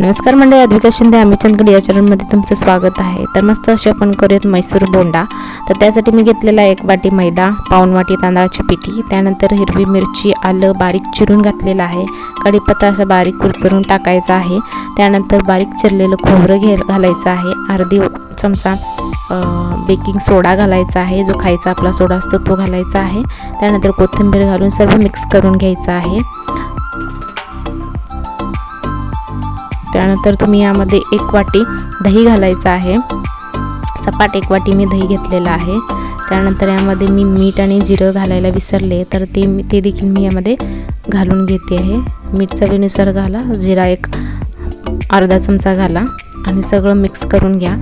नमस्कार मंडळी अद्विका शिंदे आम्ही चंदगड या चॅनलमध्ये तुमचं स्वागत आहे. तर मस्त अशी आपण करूयात मैसूर बोंडा. तर त्यासाठी मी घेतलेला एक वाटी मैदा पाऊन वाटी तांदळाची पिठी त्यानंतर हिरवी मिरची आलं बारीक चिरून घातलेलं आहे. कढीपत्ता असं बारीक कुरचरून टाकायचा आहे. त्यानंतर बारीक चिरलेलं खोबरं घे घालायचं आहे. अर्धी चमचा बेकिंग सोडा घालायचा आहे. जो खायचा आपला सोडा असतो तो घालायचा आहे. त्यानंतर कोथिंबीर घालून सर्व मिक्स करून घ्यायचं आहे. त्यानंतर तुम्ही यामध्ये एक वाटी दही घालायचं आहे. सपाट एक वाटी मी दही घेतलेलं आहे. त्यानंतर यामध्ये मी मीठ आणि जिरं घालायला विसरले तर ते मी ते देखील मी यामध्ये घालून घेते आहे. मीठ चवीनुसार घाला जिरा एक अर्धा चमचा घाला आणि सगळं मिक्स करून घ्या.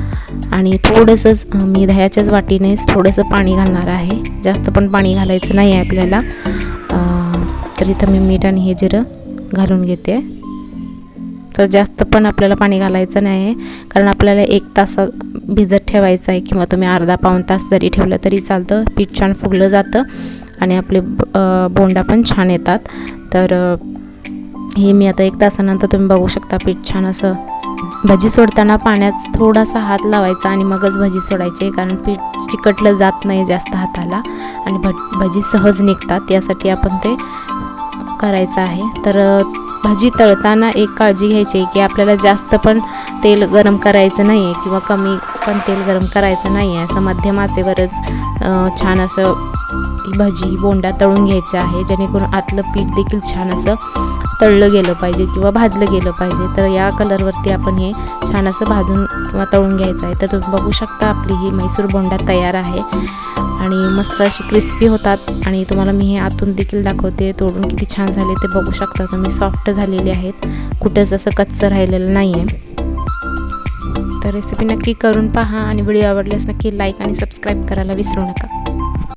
आणि थोडंसंच मी दह्याच्याच वाटीने थोडंसं पाणी घालणार आहे. जास्त पण पाणी घालायचं नाही आहे आपल्याला. तर इथं मी मीठ आणि हे जिरं घालून घेते. तर जास्त पण आपल्याला पाणी घालायचं नाही आहे. कारण आपल्याला एक तास भिजत ठेवायचं आहे किंवा तुम्ही अर्धा पाऊण तास जरी ठेवलं तरी चालतं. पीठ छान फुगलं जातं आणि आपले बोंडा पण छान येतात. तर हे मी आता एक तासानंतर तुम्ही बघू शकता पीठ छान असं. भजी सोडताना पाण्यात थोडासा हात लावायचा आणि मगच भजी सोडायची कारण पीठ चिकटलं जात नाही जास्त हाताला. आणि भ भजी सहज निघतात. यासाठी आपण ते करायचं आहे. तर भाजी तळताना एक काळजी घ्यायची आहे की आपल्याला जास्त पण तेल गरम करायचं नाही आहे किंवा कमी पण तेल गरम करायचं नाही आहे असं मध्यम आचेवरच छान असं ही भाजी बोंडा तळून घ्यायचं आहे. जेणेकरून आतलं पीठ देखील छान असं तळलं गेलं पाहिजे किंवा भाजलं गेलं पाहिजे तर या कलरवरती आपण हे छान असं भाजून किंवा तळून घ्यायचं आहे. तर तुम्ही बघू शकता आपली ही म्हैसूर बोंडा तयार आहे. आणि मस्त अशी क्रिस्पी होतात. आणि तुम्हाला मी हे आतून देखील दाखवते. तोडून किती छान झाले ते बघू शकता तुम्ही. सॉफ्ट झालेले आहेत. कुठंच असं कच्चं राहिलेलं नाही आहे तर रेसिपी नक्की करून पहा. आणि व्हिडिओ आवडल्यास नक्की लाईक आणि सबस्क्राईब करायला विसरू नका.